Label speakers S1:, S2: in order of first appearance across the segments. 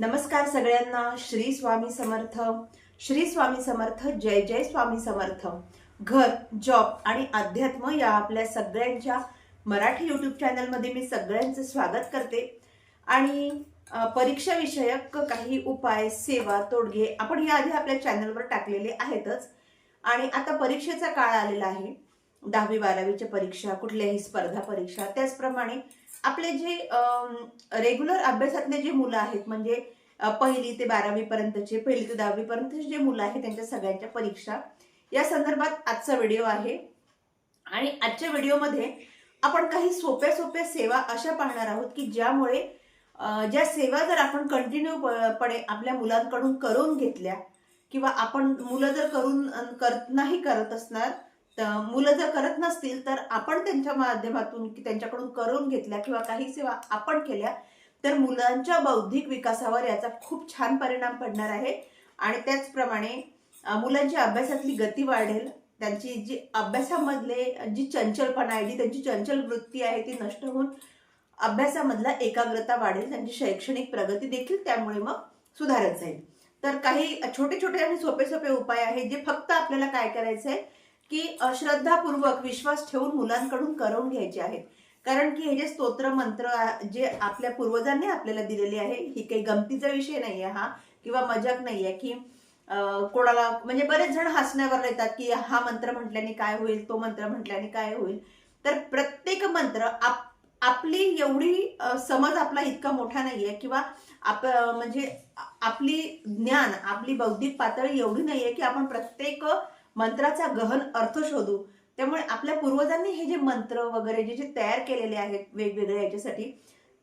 S1: नमस्कार सगळ्यांना श्री स्वामी समर्थ. श्री स्वामी समर्थ जय जय स्वामी समर्थ. घर जॉब आणि अध्यात्म या आपल्या सगळ्यांच्या मराठी यूट्यूब चॅनलमध्ये मी सगळ्यांचं स्वागत करते. आणि परीक्षाविषयक काही उपाय सेवा तोडगे आपण याआधी आपल्या चॅनलवर टाकलेले आहेतच. आणि आता परीक्षेचा काळ आलेला आहे. दहावी बारावीच्या परीक्षा कुठल्याही स्पर्धा परीक्षा त्याचप्रमाणे आपले जे रेग्युलर अभ्यासातले जे मुलं आहेत म्हणजे पहिली ते बारावी पर्यंतचे पहिली ते दहावी पर्यंतचे जे मुलं आहेत त्यांच्या सगळ्यांच्या परीक्षा या संदर्भात आजचा व्हिडिओ आहे. आणि आजच्या व्हिडिओमध्ये आपण काही सोप्या सोप्या सेवा अशा पाहणार आहोत की ज्यामुळे ज्या सेवा जर आपण कंटिन्यू पणे आपल्या मुलांकडून करून घेतल्या किंवा आपण मुलं जर करून कर नाही करत असणार मुलं जर करत नसतील तर आपण त्यांच्या माध्यमातून की त्यांच्याकडून करून घेतल्या किंवा काही सेवा आपण केल्या तर मुलांच्या बौद्धिक विकासावर याचा खूप छान परिणाम पडणार आहे. आणि त्याचप्रमाणे मुलांची अभ्यासातली गती वाढेल. त्यांची जी अभ्यासामधले जी चंचलपणा आहे जी त्यांची चंचल वृत्ती आहे ती नष्ट होऊन अभ्यासामधला एकाग्रता वाढेल. त्यांची शैक्षणिक प्रगती देखील त्यामुळे मग सुधारत जाईल. तर काही छोटे छोटे आणि सोपे सोपे उपाय आहेत जे फक्त आपल्याला काय करायचं आहे की अश्रद्धापूर्वक विश्वास ठेवून मुलांकडून करून घ्यायचे आहेत. कारण की हे जे स्तोत्र मंत्र जे आपल्या पूर्वजांनी आपल्याला दिलेले आहे ही काही गमतीचा विषय नाही आहे हा किंवा मजाक नाही आहे की कोणाला म्हणजे बरेच जण हसण्यावर येतात की हा मंत्र म्हटल्याने काय होईल तो मंत्र म्हटल्याने काय होईल. तर प्रत्येक मंत्र आप आपली एवढी समज आपला इतका मोठा नाहीये किंवा आप म्हणजे आपली ज्ञान आपली बौद्धिक पातळी एवढी नाहीये की आपण प्रत्येक मंत्राचा गहन अर्थ शोधू. त्यामुळे आपल्या पूर्वजांनी हे जे मंत्र वगैरे जे जे तयार केलेले आहेत वेगवेगळ्या याच्यासाठी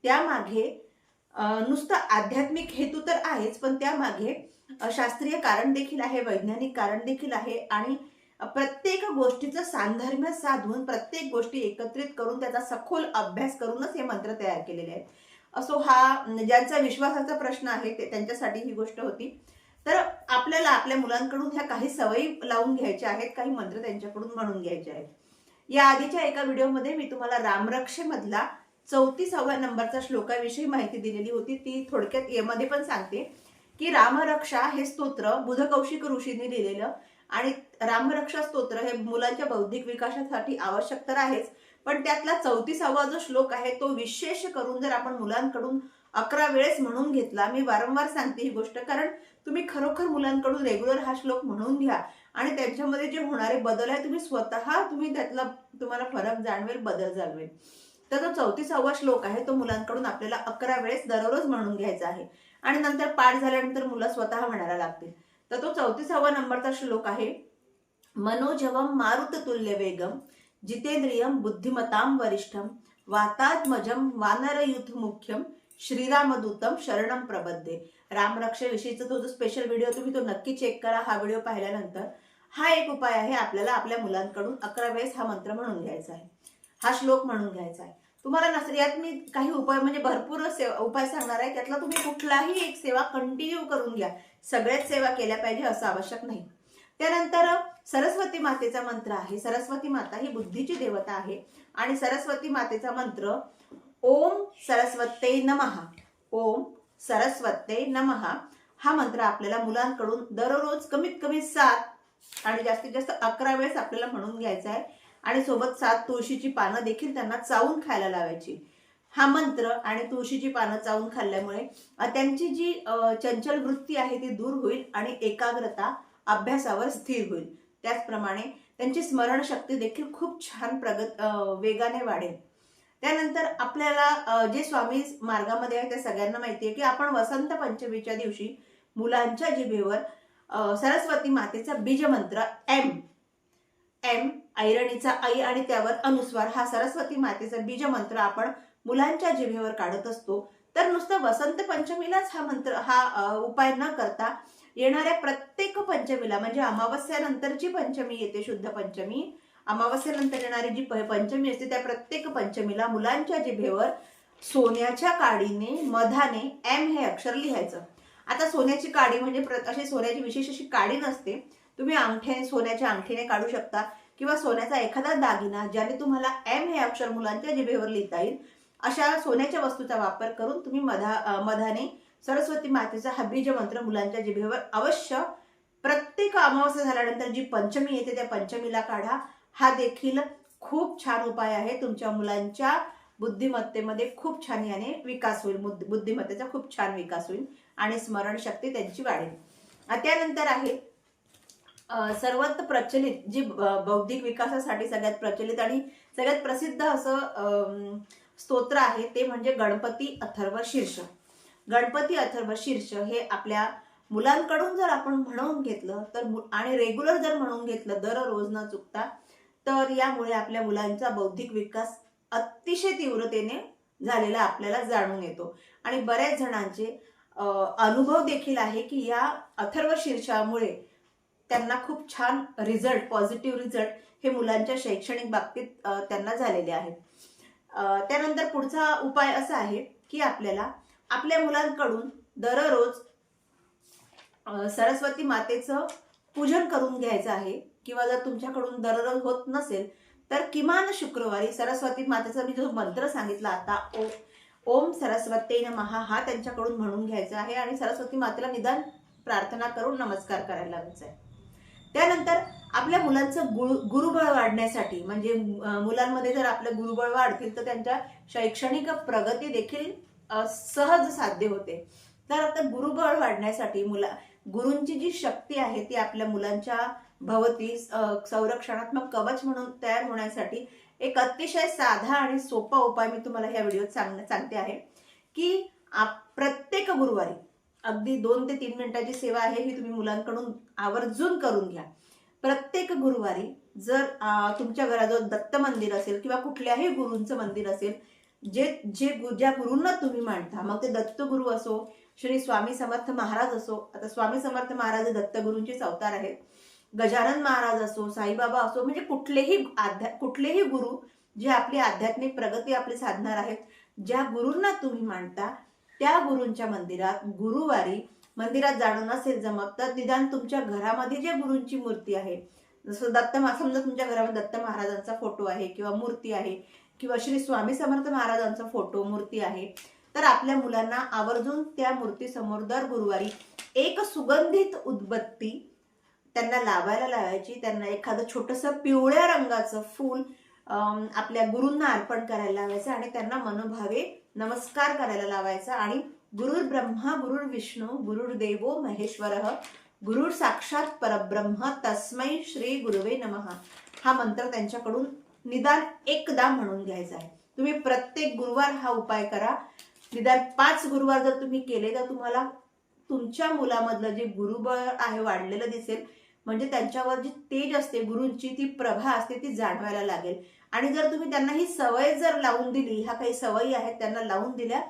S1: त्यामागे नुसतं आध्यात्मिक हेतू तर आहेच पण त्यामागे शास्त्रीय कारण देखील आहे वैज्ञानिक कारण देखील आहे आणि प्रत्येक गोष्टीचं सांधर्म्य साधून प्रत्येक गोष्टी एकत्रित करून त्याचा सखोल अभ्यास करूनच हे मंत्र तयार केलेले आहेत. असो हा ज्यांचा विश्वासाचा प्रश्न आहे ते त्यांच्यासाठी ही गोष्ट होती. आपल्याला आपल्या मुलांकडून ह्या काही सवयी लावून घ्यायच्या आहेत काही मंत्र त्यांच्याकडून म्हणून घ्यायचे आहेत. या आधीच्या एका व्हिडिओमध्ये मी तुम्हाला रामरक्षेमधला चौतीसाव्या नंबरचा श्लोकाविषयी माहिती दिलेली होती. ती थोडक्यात यामध्ये पण सांगते की रामरक्षा हे स्तोत्र बुधकौशिक ऋषींनी लिहिलेलं आणि रामरक्षा स्तोत्र हे मुलांच्या बौद्धिक विकासासाठी आवश्यक तर आहेच पण त्यातला चौतीसावा जो श्लोक आहे तो विशेष करून जर आपण मुलांकडून अकरा वेळेस म्हणून घेतला मी वारंवार सांगते ही गोष्ट. कारण तुम्ही खरोखर मुलांकडून रेग्युलर हा श्लोक म्हणून घ्या. आणि त्यांच्यामध्ये जे होणारे बदल आहे तुम्ही स्वतः तुम्ही त्यातला तुम्हाला फरक जाणवेल बदल जाणवेल. तर तो चौतीसावा श्लोक आहे तो मुलांकडून आपल्याला अकरा वेळेस दररोज म्हणून घ्यायचा आहे. आणि नंतर पाठ झाल्यानंतर मुलं स्वतः म्हणायला लागतील. तर तो चौतीसावा नंबरचा श्लोक आहे मनोजवम मारुत तुल्य वेगम जितेंद्रियम बुद्धिमताम वरिष्ठम वातात्मजम वानरयुथ मुख्यम श्रीरामदूतम शरणम प्रबद्धे. रामरक्षेविषयीचा तो जो स्पेशल व्हिडिओ तुम्ही तो नक्की चेक करा. हा व्हिडिओ पाहिल्यानंतर हा एक उपाय आहे आपल्याला आपल्या मुलांकडून अकरा वेळेस हा मंत्र म्हणून घ्यायचा आहे. हा श्लोक म्हणून घ्यायचा आहे. तुम्हाला नसेल यात मी काही उपाय म्हणजे भरपूर सेवा उपाय सांगणार आहे. त्यातला तुम्ही कुठलाही एक सेवा कंटिन्यू करून घ्या. सगळ्याच सेवा केल्या पाहिजे असं आवश्यक नाही. त्यानंतर सरस्वती मातेचा मंत्र आहे. सरस्वती माता ही बुद्धीची देवता आहे. आणि सरस्वती मातेचा मंत्र ओम सरस्वते नमहा ओम सरस्वते नमहा हा मंत्र आपल्याला मुलांकडून दररोज कमीत कमी सात आणि जास्तीत जास्त अकरा वेळेस आपल्याला म्हणून घ्यायचा आहे. आणि सोबत सात तुळशीची पानं देखील त्यांना चावून खायला लावायची. हा मंत्र आणि तुळशीची पानं चावून खाल्ल्यामुळे त्यांची जी चंचल वृत्ती आहे ती दूर होईल आणि एकाग्रता अभ्यासावर स्थिर होईल. त्याचप्रमाणे त्यांची स्मरणशक्ती देखील खूप छान प्रगत वेगाने वाढेल. त्यानंतर आपल्याला जे स्वामी मार्गामध्ये आहे त्या सगळ्यांना माहिती आहे की आपण वसंत पंचमीच्या दिवशी मुलांच्या जिभेवर सरस्वती मातेचा बीजमंत्र एम एम ऐरणीचा आई आणि त्यावर अनुस्वार. हा सरस्वती मातेचा बीजमंत्र आपण मुलांच्या जिभेवर काढत असतो. तर नुसतं वसंत पंचमीलाच हा मंत्र हा उपाय न करता येणाऱ्या प्रत्येक पंचमीला म्हणजे अमावस्यानंतरची पंचमी येते शुद्ध पंचमी अमावस्येनंतर येणारी जी प- पंचमी असते त्या प्रत्येक पंचमीला मुलांच्या जिभेवर सोन्याच्या काडीने मधाने एम हे अक्षर लिहायचं. आता सोन्याची काडी म्हणजे प्र- अशी सोन्याची विशेष अशी काडी नसते. तुम्ही अंगठ्याने सोन्याच्या अंगठीने काढू शकता. किंवा सोन्याचा एखादा दागिना ज्याने तुम्हाला एम हे अक्षर मुलांच्या जिभेवर लिहिता येईल अशा सोन्याच्या वस्तूचा वापर करून तुम्ही मधा मधाने सरस्वती मातेचा हबीज मंत्र मुलांच्या जिभेवर अवश्य प्रत्येक अमावस्या झाल्यानंतर जी पंचमी येते त्या पंचमीला काढा. हा देखील खूप छान उपाय आहे. तुमच्या मुलांच्या बुद्धिमत्तेमध्ये खूप छान याने विकास होईल. बुद्ध- बुद्धिमत्तेचा खूप छान विकास होईल आणि स्मरणशक्ती त्यांची वाढेल. त्यानंतर आहे सर्वात प्रचलित जी बौद्धिक विकासासाठी सगळ्यात प्रचलित आणि सगळ्यात प्रसिद्ध असं स्तोत्र आहे ते म्हणजे गणपती अथर्व शीर्ष. गणपती अथर्व शीर्ष हे आपल्या मुलांकडून जर आपण म्हणून घेतलं तर मु- आणि रेग्युलर जर म्हणून घेतलं दररोज न चुकता तर यामुळे आपल्या मुलांचा बौद्धिक विकास अतिशय तीव्रतेने झालेला आपल्याला जाणून येतो. आणि बऱ्याच जणांचे अनुभव देखील आहे की या अथर्व शीर्षामुळे त्यांना खूप छान रिझल्ट पॉझिटिव्ह रिझल्ट हे मुलांच्या शैक्षणिक बाबतीत त्यांना झालेले आहेत. त्यानंतर पुढचा उपाय असा आहे की आपल्याला आपल्या मुलांकडून दररोज सरस्वती मातेचं पूजन करून घ्यायचं आहे. किंवा जर तुमच्याकडून दररोज होत नसेल तर किमान शुक्रवारी सरस्वती मातेचा मी जो मंत्र सांगितला आता ओ ओम सरस्वती महा हा त्यांच्याकडून म्हणून घ्यायचा आहे आणि सरस्वती मातेला निदान प्रार्थना करून नमस्कार करायला लावायचा आहे. त्यानंतर आपल्या मुलांचं गुरु गुरुबळ वाढण्यासाठी म्हणजे मुलांमध्ये जर आपलं गुरुबळ वाढतील तर त्यांच्या शैक्षणिक प्रगती देखील सहज साध्य होते. तर आता गुरुबळ वाढण्यासाठी मुला गुरूंची जी शक्ती आहे ती आपल्या मुलांच्या भवती संरक्षणात्मक कवच म्हणून तयार होण्यासाठी एक अतिशय साधा आणि सोपा उपाय मी तुम्हाला ह्या व्हिडिओत सांग सांगते आहे की आप प्रत्येक गुरुवारी अगदी दोन ते तीन मिनिटाची सेवा आहे ही तुम्ही मुलांकडून आवर्जून करून घ्या. प्रत्येक गुरुवारी जर तुमच्या घराजवळ दत्त मंदिर असेल किंवा कुठल्याही गुरूंचं मंदिर असेल जे जे गु- ज्या गुरूंना तुम्ही मानता मग ते दत्तगुरू असो श्री स्वामी समर्थ महाराज असो आता स्वामी समर्थ महाराज हे दत्तगुरूंचेच अवतार आहेत गजानन महाराज असो साईबाबा असो म्हणजे कुठलेही आध्या कुठलेही गुरु जे आपली आध्यात्मिक प्रगती आपली साधणार आहेत ज्या गुरूंना तुम्ही मानता त्या गुरूंच्या मंदिरात गुरुवारी मंदिरात जाणं नसेल जमत तर निदान तुमच्या घरामध्ये जे गुरूंची मूर्ती आहे जसं दत्त समजा तुमच्या घरामध्ये दत्त महाराजांचा फोटो आहे किंवा मूर्ती आहे किंवा श्री स्वामी समर्थ महाराजांचा फोटो मूर्ती आहे तर आपल्या मुलांना आवर्जून त्या मूर्तीसमोर दर गुरुवारी एक सुगंधित उदबत्ती त्यांना लावायला लावायची त्यांना एखादं छोटंसं पिवळ्या रंगाचं फूल आपल्या गुरूंना अर्पण करायला लावायचं आणि त्यांना मनोभावे नमस्कार करायला लावायचा. आणि गुरुर ब्रह्मा गुरुर विष्णू गुरुर देवो महेश्वर गुरुर साक्षात परब्रह्म तस्मै श्री गुरुवे नमः. हा मंत्र त्यांच्याकडून निदान एकदा म्हणून घ्यायचा आहे. तुम्ही प्रत्येक गुरुवार हा उपाय करा. निदान पाच गुरुवार जर तुम्ही केले तर तुम्हाला तुमच्या मुलामधलं जे गुरुबळ आहे वाढलेलं दिसेल म्हणजे त्यांच्यावर जी तेज असते गुरूंची ती प्रभा असते ती जाणवायला लागेल. आणि जर तुम्ही त्यांना ही सवय जर लावून दिली ह्या काही सवयी आहेत त्यांना लावून दिल्या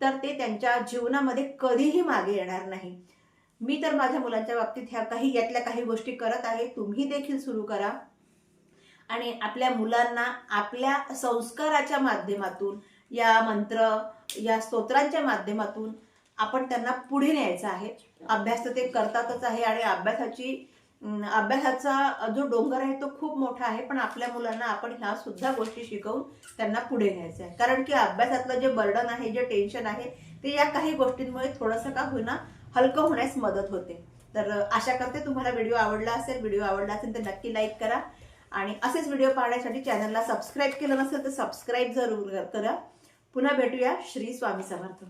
S1: तर ते त्यांच्या जीवनामध्ये कधीही मागे येणार नाही. मी तर माझ्या मुलांच्या बाबतीत ह्या काही यातल्या काही गोष्टी करत आहे. तुम्ही देखील सुरू करा. आणि आपल्या मुलांना आपल्या संस्काराच्या माध्यमातून या मंत्र या स्तोत्रांच्या माध्यमातून आपण त्यांना पुढे न्यायचं आहे. अभ्यास तर ते करतातच आहे आणि अभ्यासाची अभ्यासाचा जो डोंगर आहे तो खूप मोठा आहे पण आपल्या मुलांना आपण ह्या सुद्धा गोष्टी शिकवून त्यांना पुढे न्यायचं आहे. कारण की अभ्यासातलं जे बर्डन आहे जे टेन्शन आहे ते या काही गोष्टींमुळे थोडंसं का होईना हलकं होण्यास मदत होते. तर आशा करते तुम्हाला व्हिडिओ आवडला असेल व्हिडिओ आवडला असेल तर नक्की लाईक करा. आणि असेच व्हिडिओ पाहण्यासाठी चॅनलला सबस्क्राईब केलं नसेल तर सबस्क्राईब जरूर करा. पुन्हा भेटूया श्री स्वामी समर्थ.